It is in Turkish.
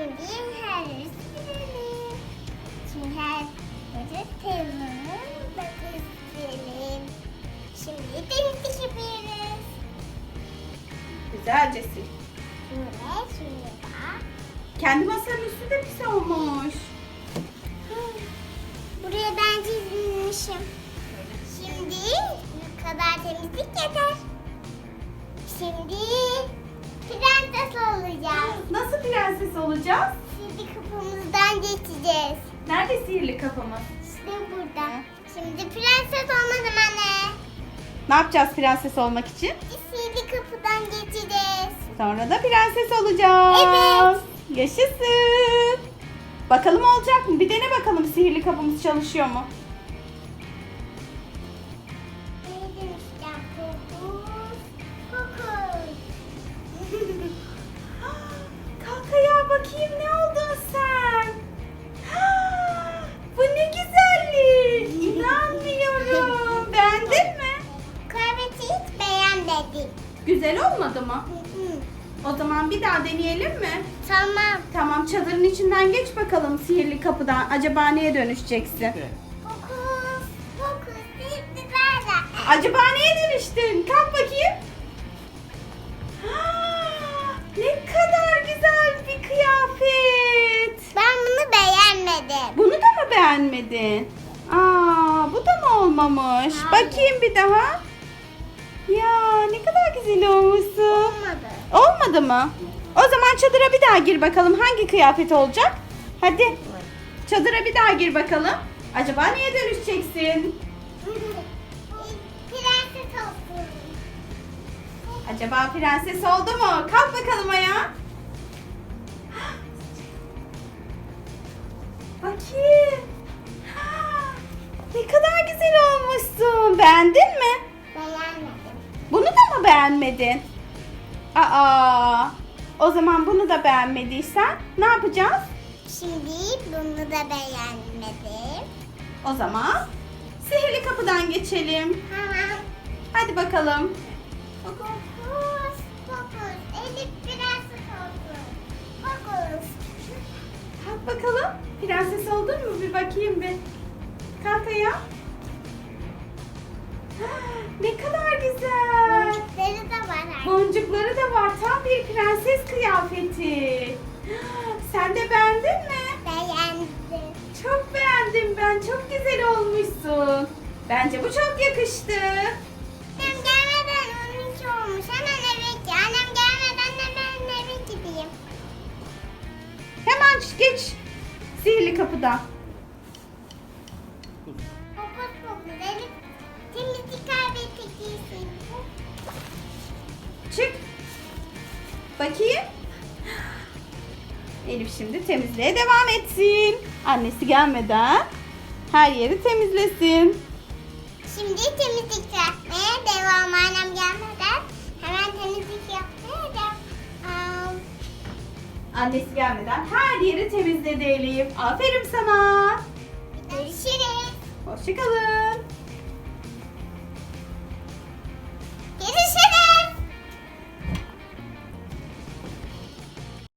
Şimdi her silelim. Şimdi her yeri. Bakın silelim. Şimdi temizlik yapıyoruz. Güzelce sil. Şöyle şöyle bak. Kendi masanın üstü de pis olmuş. Buraya ben çizmişim. Şimdi bu kadar temizlik yeter. Şimdi prenses olacağız. Nasıl prenses olacağız? Şimdi kapımızdan geçeceğiz. Nerede sihirli kafamız? İşte burada. Şimdi prenses olmadım anne. Ne yapacağız prenses olmak için? Sihirli kapıdan geçeceğiz. Sonra da prenses olacağız. Evet. Yaşasın. Bakalım olacak mı? Bir dene bakalım sihirli kapımız çalışıyor mu? Beğenmedim. Güzel olmadı mı? Hı hı. O zaman bir daha deneyelim mi? Tamam. Tamam çadırın içinden geç bakalım sihirli kapıdan. Acaba neye dönüşeceksin? Kokus. Kokus. Sihirli nerede? Acaba neye dönüştün? Kalk bakayım. Ha, ne kadar güzel bir kıyafet. Ben bunu beğenmedim. Bunu da mı beğenmedin? Aa, bu da mı olmamış? Hayır. Bakayım bir daha. Ya ne kadar güzel olmuşsun. Olmadı. Olmadı mı? O zaman çadıra bir daha gir bakalım hangi kıyafet olacak? Hadi. Çadıra bir daha gir bakalım. Acaba neye dönüşeceksin? Prenses olsun. Acaba prenses oldu mu? Kalk bakalım ayağa. Bakayım. Ne kadar güzel olmuşsun. Beğendin mi? Bunu da mı beğenmedin? Aa, o zaman bunu da beğenmediysen ne yapacağız? Şimdi bunu da beğenmedim. O zaman sihirli kapıdan geçelim. Tamam. Hadi bakalım. Fokus, fokus. Elif prenses olsun. Fokus. Kalk bakalım. Prenses oldun mu? Bir bakayım bir. Kalk ayağa. Ne kadar güzel. Boncukları da var. Tam bir prenses kıyafeti. Sen de beğendin mi? Beğendim. Çok beğendim ben. Çok güzel olmuşsun. Bence bu çok yakıştı. Annem gelmeden onun için olmuş. Hemen eve git. Annem gelmeden hemen eve gideyim. Hemen geç. Sihirli kapıdan. Fokus fokus. Elif temizlik kıyafeti giysin. Bakayım. Elif şimdi temizliğe devam etsin. Annesi gelmeden her yeri temizlesin. Şimdi temizlik yapmaya devam. Annem gelmeden hemen temizlik yapmaya devam. Annesi gelmeden her yeri temizledi Elif. Aferin sana. Görüşürüz. Hoşçakalın.